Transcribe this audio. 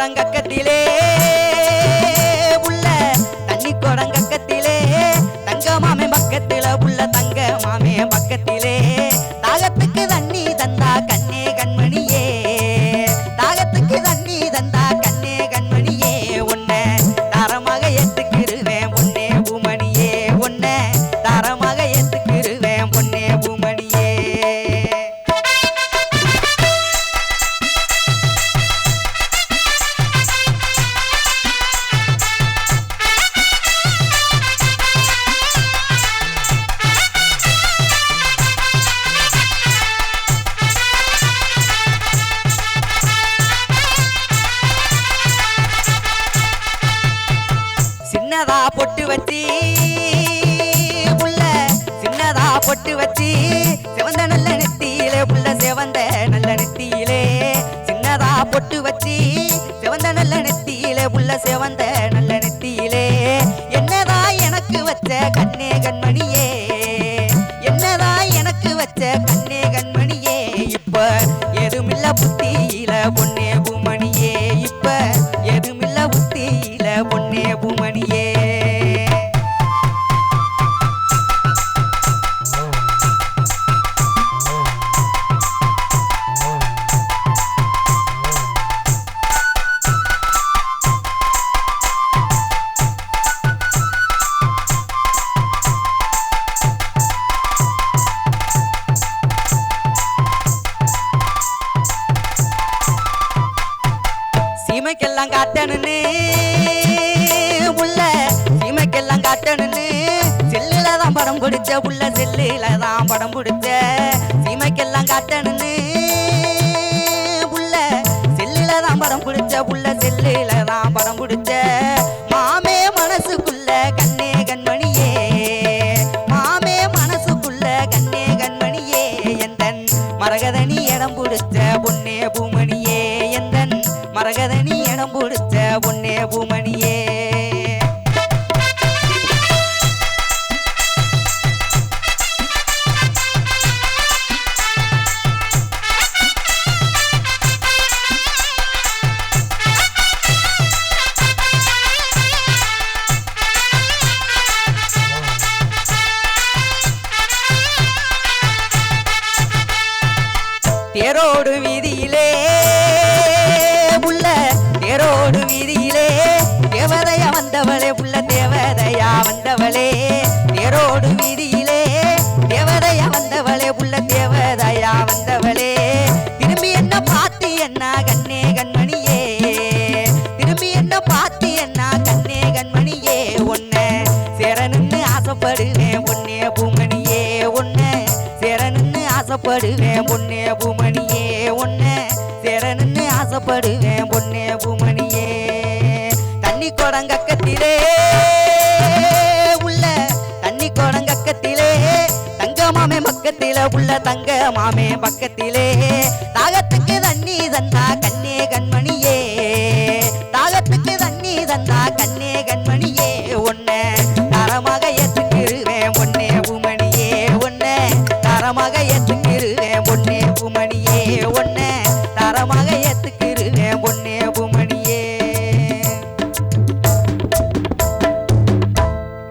தண்ணி பொட்டு வச்சு சிவந்த நல்ல நெத்தியிலே புள்ள சிவந்த நல்ல நெத்தியிலே சின்னதா பொட்டு சீமைக்கெல்லாம் காட்டணுன்னு உள்ள சீமைக்கெல்லாம் காட்டணுன்னு செல்லுல தான் படம் பிடிச்ச உள்ள செல்லுல தான் படம் பிடிச்ச சீமைக்கெல்லாம் காட்டணுன்னு உள்ள செல்லுல தான் படம் பிடிச்ச உள்ள செல்லுல தான் படம் பிடிச்ச மாமே மனசுக்குள்ள கண்ணே கண்மணியே. மாமே மனசுக்குள்ள கண்ணே கண்மணியே. எந்தன் மரகதனி இடம் பிடிச்ச பொன்னே பூமணி தேரோடு வீதியிலே உள்ள தேரோடு வீதியிலே தேவதையா வந்தவளே உள்ள தேவதையா வந்தவளே. தேரோடு வீதியிலே தேவதையா வந்தவளே உள்ள தேவதையா வந்தவளே. திரும்பி என்ன பார்த்து என்ன கண்ணே கண்மணியே. திரும்பி என்ன பார்த்து ஆசைப்படுவேன் பொண்ணே பூமணியே. ஒன்ன சேரணுன்னு ஆசைப்படுவேன் பொண்ணே பூமணியே. தண்ணி குடங்கக்கத்திலே உள்ள தண்ணி குடங்கக்கத்திலே தங்க மாமே பக்கத்தில உள்ள தங்க மாமே பக்கத்திலே.